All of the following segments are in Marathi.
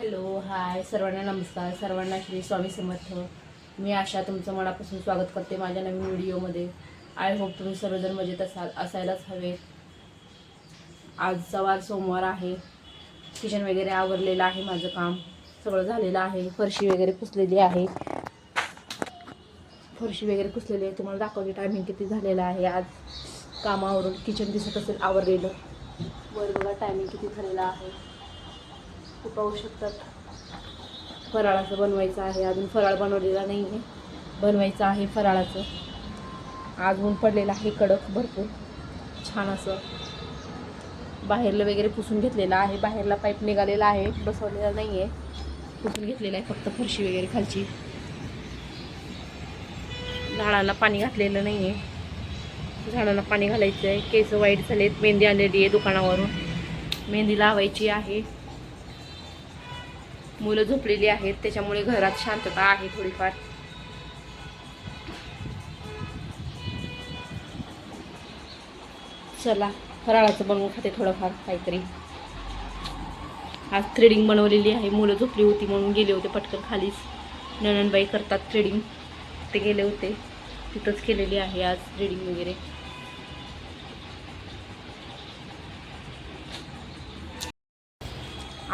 हॅलो हाय सर्वांना नमस्कार. सर्वांना श्री स्वामी समर्थ. मी आशा तुमचं मनापासून स्वागत करते माझ्या नवीन व्हिडिओमध्ये. आय होप तुम्ही सर्वजण मजेत असाल असायलाच हवे. आजचा वार सोमवार आहे. किचन वगैरे आवरलेलं आहे माझं काम. सगळं झालेलं आहे. फरशी वगैरे पुसलेली आहे. फरशी वगैरे पुसलेली आहे. तुम्हाला दाखवते टायमिंग किती झालेलं आहे. आज कामावरून किचन दिसत असेल आवरलेलं. वर बघा टायमिंग किती झालेलं आहे. ते पाहू शकतात. फराळाचं बनवायचं आहे. अजून फराळ बनवलेला नाही आहे बनवायचं आहे फराळाचं. आज ऊन पडलेलं आहे कडक भरपूर. छान असं. बाहेरलं वगैरे पुसून घेतलेलं आहे. बाहेरला पाईप निघालेला आहे. बसवलेला नाही आहे पुसून घेतलेला आहे फक्त फरशी वगैरे खालची. झाडांना पाणी घातलेलं नाही आहे झाडांना पाणी घालायचं आहे केस वाईट झालेत. मेहंदी आलेली आहे दुकानावरून. मेहंदी लावायची आहे. मुलं झोपलेली आहेत त्याच्यामुळे घरात शांतता आहे थोडीफार. चला फराळाचं बनवून खाते थोडंफार काहीतरी. आज थ्रेडिंग बनवलेली आहे मुलं झोपली होती म्हणून गेले होते पटकन खालीच. नणनबाई करतात थ्रेडिंग ते गेले होते. तिथंच केलेली आहे आज थ्रेडिंग वगैरे.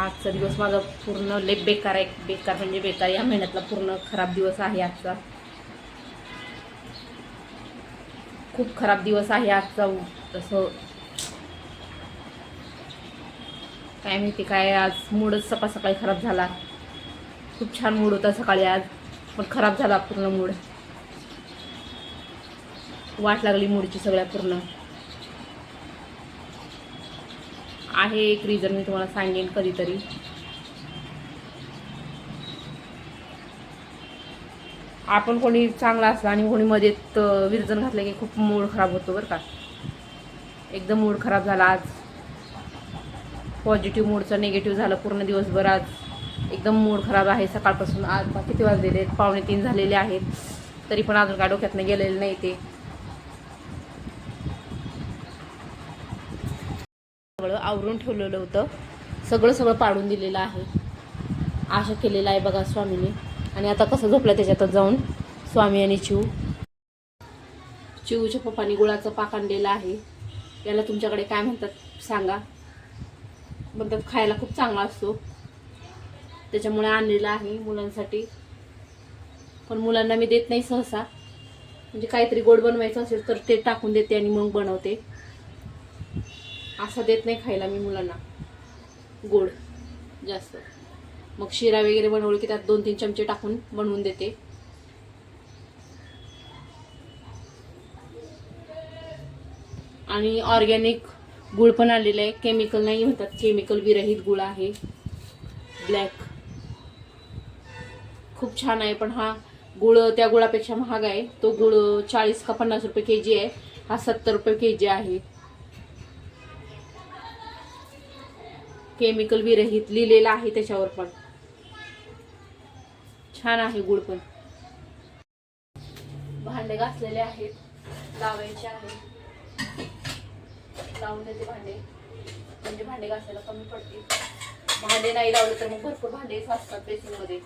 आजचा दिवस माझा पूर्ण लेप बेकार आहे. बेकार म्हणजे बेकार. या महिन्यातला पूर्ण खराब दिवस आहे आजचा. खूप खराब दिवस आहे आजचा. तसं काय माहिती काय आज मूडच सकाळ सकाळी खराब झाला. खूप छान मूड होता सकाळी आज. पण खराब झाला पूर्ण मूड वाट लागली मूडची सगळ्या पूर्ण. आहे एक रिझन मी तुम्हाला सांगेन कधीतरी. आपण कोणी चांगला असला आणि कोणी मध्ये विरजन घातलं की खूप मूड खराब होतो बरं का. एकदम मूड खराब झाला आज. पॉझिटिव्ह मूडचं निगेटिव्ह झालं पूर्ण दिवसभर आज. एकदम मूड खराब आहे सकाळपासून. आज किती वाजलेले आहेत? पावणे तीन झालेले आहेत. तरी पण अजून काय डोक्यातनं गेलेले नाही ते. सगळं आवरून ठेवलेलं होतं. सगळं सगळं पाडून दिलेलं आहे. आशा केलेलं आहे बघा स्वामीने. आणि आता कसं झोपलं त्याच्यातच जाऊन? स्वामी आणि चिऊ. चिऊच्या पप्पानी गुळाचं पाक आणलेलं आहे. याला तुमच्याकडे काय म्हणतात सांगा. म्हणतात खायला खूप चांगला असतो. त्याच्यामुळे आणलेला आहे मुलांसाठी. पण मुलांना मी देत नाही सहसा. म्हणजे काहीतरी गोड बनवायचं असेल तर ते टाकून देते आणि मग बनवते. असं देत नाही खायला मी मुलांना. गोड जास्त. मग शिरा वगैरे बनवलं की त्यात दोन तीन चमचे टाकून बनवून देते. आणि ऑर्गॅनिक गुळ पण आलेलं आहे. केमिकल नाही म्हणतात. केमिकल विरहित गुळ आहे. ब्लॅक. खूप छान आहे पण हा गुळ त्या गुळापेक्षा महाग आहे. तो गुळ चाळीस का पन्नास रुपये के जी आहे. हा सत्तर रुपये के जी आहे. केमिकल विरहित लिहिलेलं आहे त्याच्यावर पण. छान आहे गुळ पण. भांडे घासलेले आहेत लावायचे आहेत. लावून देते भांडे. म्हणजे भांडे घासायला कमी पडतील. भांडे नाही लावले तर मग भरपूर भांडे असतात बेसिंगमध्ये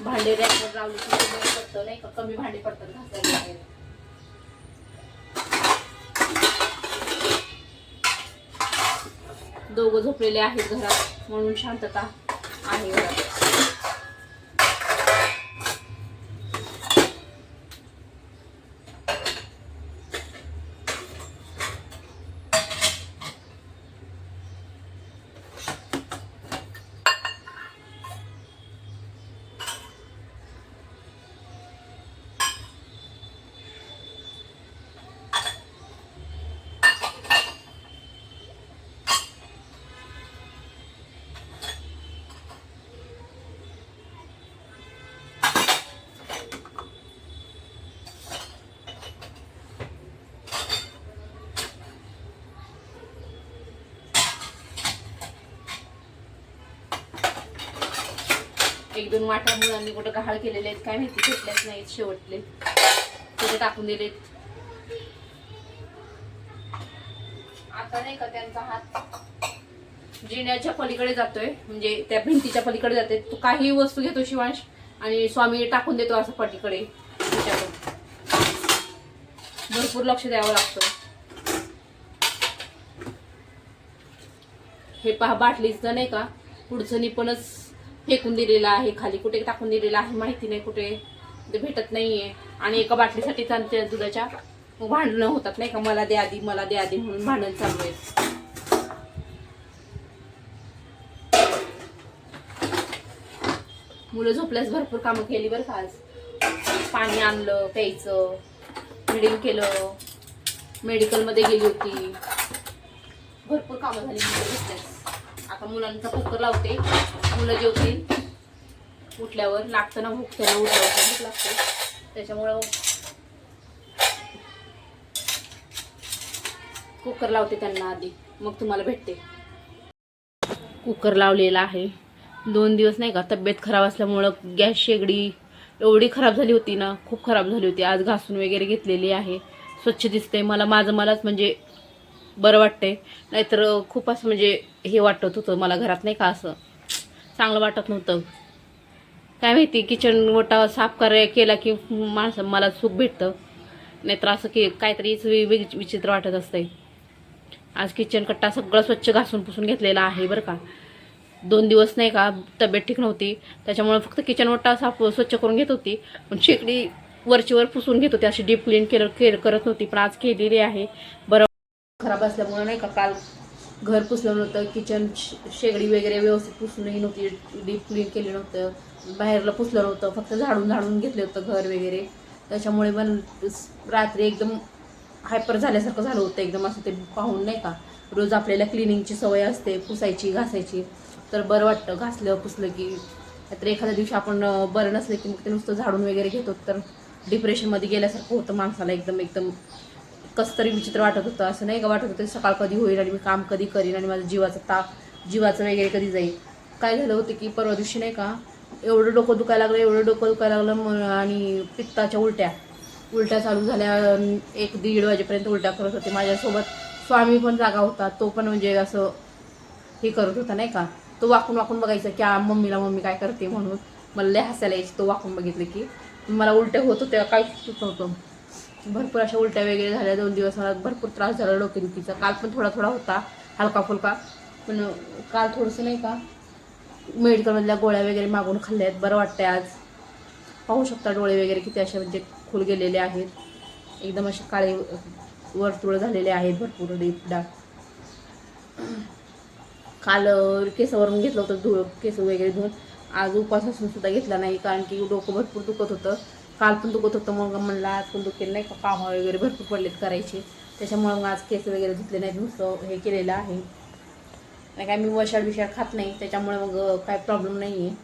भांडे रॅकवर लावले तर कमी पडतं नाही का? कमी भांडे पडतात घासायला दोघं झोपलेले आहेत घरात म्हणून शांतता आहे घरात. एक दोन वाटा मुलांनी कुठं गहाळ केलेले आहेत काय माहिती घेतल्याच नाहीत शेवटले. कुठे टाकून दिलेत? आता नाही का त्यांचा हात? जिण्याच्या पलीकडे जातोय म्हणजे त्या भिंतीच्या पलीकडे जाते. तो काही वस्तू घेतो शिवांश आणि स्वामी टाकून देतो असं पलीकडे. भरपूर लक्ष द्यावं लागतं. हे पहा बाटलीचं नाही का? पुढचं निपणच फेकून दिलेलं आहे खाली कुठे टाकून दिलेलं आहे माहिती नाही कुठे. ते भेटत नाहीये. आणि एका बाटलीसाठी त्यांच्या दुधाच्या भांडणं होतात नाही का? मला दे आधी मला दे आधी म्हणून भांडण चालू आहे मुलं झोपल्यास भरपूर कामं केली बरं का आज. पाणी आणलं प्यायचं रिडिंग केलं मेडिकलमध्ये गेली होती. भरपूर कामं झाली मुलं झोपल्यास. आता मुलांचा कुकर लावते. मुलं जेवतील. उठल्यावर लागतं ना भूक त्यांना उठल्यावर भूक लागते. त्याच्यामुळं कुकर लावते त्यांना आधी. मग तुम्हाला भेटते. कुकर लावलेला आहे. दोन दिवस नाही का तब्येत खराब असल्यामुळं गॅस शेगडी एवढी खराब झाली होती ना खूप खराब झाली होती. आज घासून वगैरे घेतलेली आहे. स्वच्छ दिसते मला माझं मलाच म्हणजे बरं वाटतंय. नाहीतर खूप असं म्हणजे हे वाटत होतं मला घरात नाही का असं. चांगलं वाटत नव्हतं. काय माहिती किचन वटा साफ कराय केला की माणसं मला सुख भेटतं. नाहीतर असं की काहीतरीच वि- विचित्र वाटत असतंय. आज किचन कट्टा सगळं स्वच्छ घासून पुसून घेतलेला आहे बरं का. दोन दिवस नाही का तब्येत ठीक नव्हती. त्याच्यामुळे फक्त किचन वट्टा साफ स्वच्छ करून घेत होती. पण शेकडी वरची वर पुसून घेत होती. अशी डीप क्लीन केलं केर करत नव्हती. पण आज केलेली आहे. बरं खराब असल्यामुळे नाही का काल घर पुसलं नव्हतं किचन शेगडी वगैरे व्यवस्थित पुसूनही नव्हती डीप क्लीन केली नव्हतं बाहेरला पुसलं नव्हतं फक्त झाडून झाडून घेतलं होतं घर वगैरे. त्याच्यामुळे पण रात्री एकदम हायपर झाल्यासारखं झालं होतं एकदम असं ते पाहून नाही का रोज आपल्याला क्लिनिंगची सवय असते पुसायची घासायची. तर बरं वाटतं घासलं पुसलं की नाहीतर एखाद्या दिवशी आपण बरं नसलं की मग ते नुसतं झाडून वगैरे घेतो तर डिप्रेशनमध्ये गेल्यासारखं होतं माणसाला एकदम एकदम. कसं तरी विचित्र वाटत होतं असं नाही का वाटत होतं सकाळ कधी होईल आणि मी काम कधी करीन आणि माझं जीवाचा ताप जीवाचं वगैरे कधी जाईल. काय झालं होतं की परवा दिवशी नाही का एवढं डोकं दुखायला लागलं एवढं डोकं दुखायला लागलं आणि पित्ताच्या उलट्या उलट्या चालू झाल्या एक दीड वाजेपर्यंत उलट्या करत होते. माझ्यासोबत स्वामी पण जागा होता तो पण म्हणजे असं हे करत होता नाही का तो वाकून वाकून बघायचा की मम्मीला मम्मी काय करते म्हणून. मला लय हसायला यायची तो वाकून बघितलं की. मला उलट्या होत होत्या काहीच सुचवतो नव्हतं भरपूर अशा उलट्या वगैरे झाल्या दोन दिवस मला भरपूर त्रास झाला डोकेदुखीचा काल पण थोडा थोडा होता हलका फुलका. पण काल थोडंसं नाही का मेडिकलमधल्या गोळ्या वगैरे मागून खाल्ल्या आहेत बरं वाटतंय आज. पाहू शकता डोळे वगैरे किती असे म्हणजे खुल गेलेले आहेत. एकदम असे काळे वर्तुळ झालेले आहेत भरपूर डीप डाग काल केसावरून घेतलं होतं धुळ केस वगैरे धुवून आज उपास असून सुद्धा घेतला नाही कारण की डोकं भरपूर दुखत होतं. काल पण दुखत होतं मग म्हणलं आज पण दुखेल नाही का? कामं वगैरे भरपूर पडलेत करायचे. त्याच्यामुळे मग आज केस वगैरे धुतले नाहीत नुसतं हे केलेलं आहे. नाही काय मी वशाड बिशाड खात नाही त्याच्यामुळे मग काय प्रॉब्लेम नाही आहे